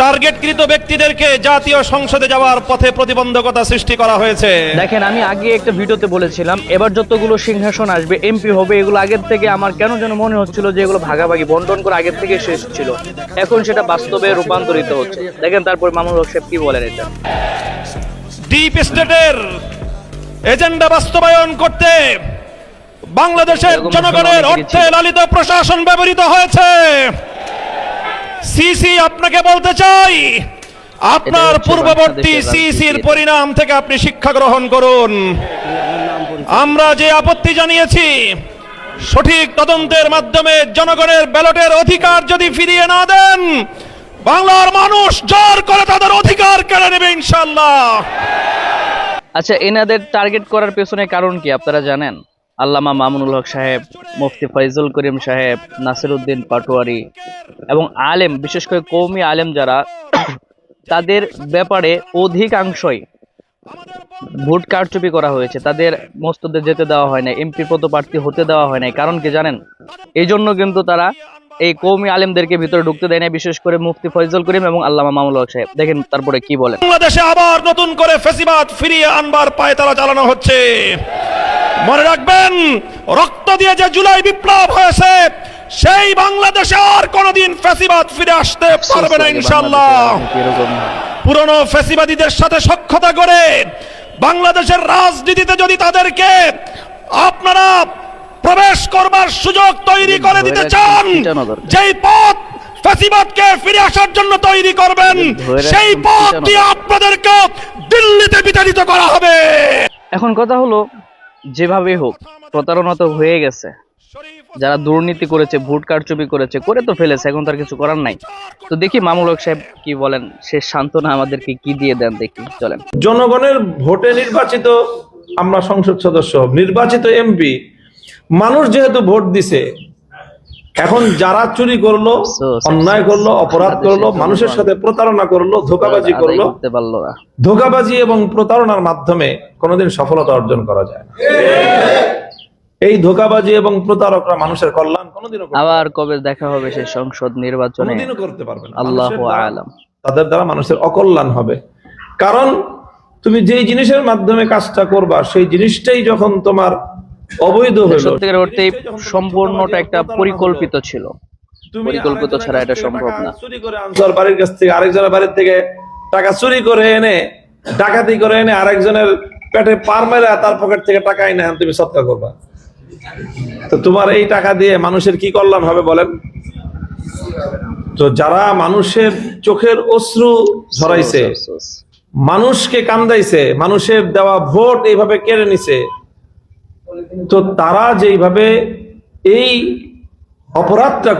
টার্গেটকৃত ব্যক্তিদেরকে জাতীয় সংসদে যাওয়ার পথে প্রতিবন্ধকতা সৃষ্টি করা হয়েছে। দেখেন আমি আগে একটা ভিডিওতে বলেছিলাম এবার যতগুলো সিংহাসন আসবে এমপি হবে এগুলো আগের থেকে আমার কেন যেন মনে হচ্ছিল যে এগুলো ভাগাভাগি বন্টন করে আগের থেকে শেষ ছিল। এখন সেটা বাস্তবে রূপান্তরিত হচ্ছে। দেখেন তারপর মামুন হক সাহেব কি বলেন এটা? ডিপ স্টেটের এজেন্ডা বাস্তবায়ন করতে বাংলাদেশের জনগণের অর্থে লালিত প্রশাসন ব্যবহৃত হয়েছে। সিসি আপনাকে বলতে চাই আপনার পূর্ববর্তী সিসির পরিণাম থেকে আপনি শিক্ষা গ্রহণ করুন। আমরা যে আপত্তি জানিয়েছি সঠিক তদন্তের মাধ্যমে জনগণের ব্যালটের অধিকার যদি ফিরিয়ে না দেন বাংলার মানুষ জোর করে তাদের অধিকার কেড়ে নেবে ইনশাল্লাহ আচ্ছা এনাদের টার্গেট করার পেছনে কারণ কি আপনারা জানেন? আল্লামা মামুনুল হক সাহেব, মুফতি ফয়জুল করিম সাহেব নাসিরউদ্দিন পাটোয়ারি এবং আলেম, বিশেষ করে কৌমি আলেম যারা, তাদের ব্যাপারে অধিকাংশই ভোট কারচুপি করা হয়েছে। তাদের মস্তদের যেতে দেওয়া হয় না এমপি পদপ্রার্থী হতে দেওয়া হয় নাই। কারণ কি জানেন? এই জন্য কিন্তু তারা এই কৌমি আলেমদেরকে ভিতরে ঢুকতে দেয় না বিশেষ করে মুফতি ফয়জুল করিম এবং আল্লামা মামুল হক সাহেব। দেখেন তারপরে কি বলেন। বাংলাদেশে আবার নতুন করে ফেসিবাদ ফিরিয়ে আনবার পায়তারা চালানো হচ্ছে। মনে রাখবেন রক্ত দিয়ে যে জুলাই বিপ্লব হয়েছে সেই বাংলাদেশে আর কোনোদিন ফেসিবাদ ফিরে আসতে পারবে না ইনশাল্লাহ পুরনো ফেসিবাদীদের সাথে সক্ষতা করে বাংলাদেশের রাজনীতিতে যদি তাদেরকে আপনারা প্রবেশ করবার সুযোগ তৈরি করে দিতে চান যেই পথ ফেসিবাদকে ফিরে আসার জন্য তৈরি করবেন সেই পথ দিয়ে আপনাদেরকে দিল্লিতে বিতাড়িত করা হবে। এখন কথা হলো যেভাবে হোক প্রতারণা তো হয়ে গেছে। যারা দুর্নীতি করেছে, ভোট কারচুপি করেছে, করে তো ফেলেছে, এখন তার কিছু করার নাই। তো দেখি মামুল হক সাহেব কি বলেন, সে সান্ত্বনা আমাদেরকে কি দিয়ে দেন দেখি, চলেন। জনগণের ভোটে নির্বাচিত আমরা সংসদ সদস্য, নির্বাচিত এমপি, মানুষ যেহেতু ভোট দিছে এখন যারা চুরি করল অন্যায় করল অপরাধ করল মানুষের সাথে প্রতারণা করল ধোকাবাজি করল ধোকাবাজি এবং প্রতারণার মাধ্যমে কোনোদিন সফলতা অর্জন করা যায় না। এই ধোকাবাজি এবং প্রতারকরা মানুষের কল্যাণ কোনোদিনও আবার কবে দেখা হবে সেই সংসদ নির্বাচনে? কোনোদিনও করতে পারবে না। আল্লাহ আলাম। তাদের দ্বারা মানুষের অকল্যাণ হবে। কারণ তুমি যেই জিনিসের মাধ্যমে কাজটা করবা সেই জিনিসটাই যখন তোমার অবৈধ হলো। সত্যিকার অর্থে সম্পূর্ণটা একটা পরিকল্পিত ছিল। পরিকল্পিত ছাড়া এটা সম্ভব টাকা না। চুরি করে আনছো। আর বাড়ির কাছ থেকে আরেকজনের বাড়ির থেকে টাকা চুরি করে এনে ডাকাতি করে এনে আরেকজনের পেটে পার মেরে তার পকেট থেকে টাকা এনে তুমি সৎকার করবা। তো তোমার এই টাকা দিয়ে মানুষের কি কল্যাণ হবে বলেন? তো যারা মানুষের চোখের অশ্রু ঝরাইছে মানুষকে কান্দাইছে মানুষের দেওয়া ভোট এইভাবে কেড়ে নিছে তো তারা যেইভাবে এই অপরাধটা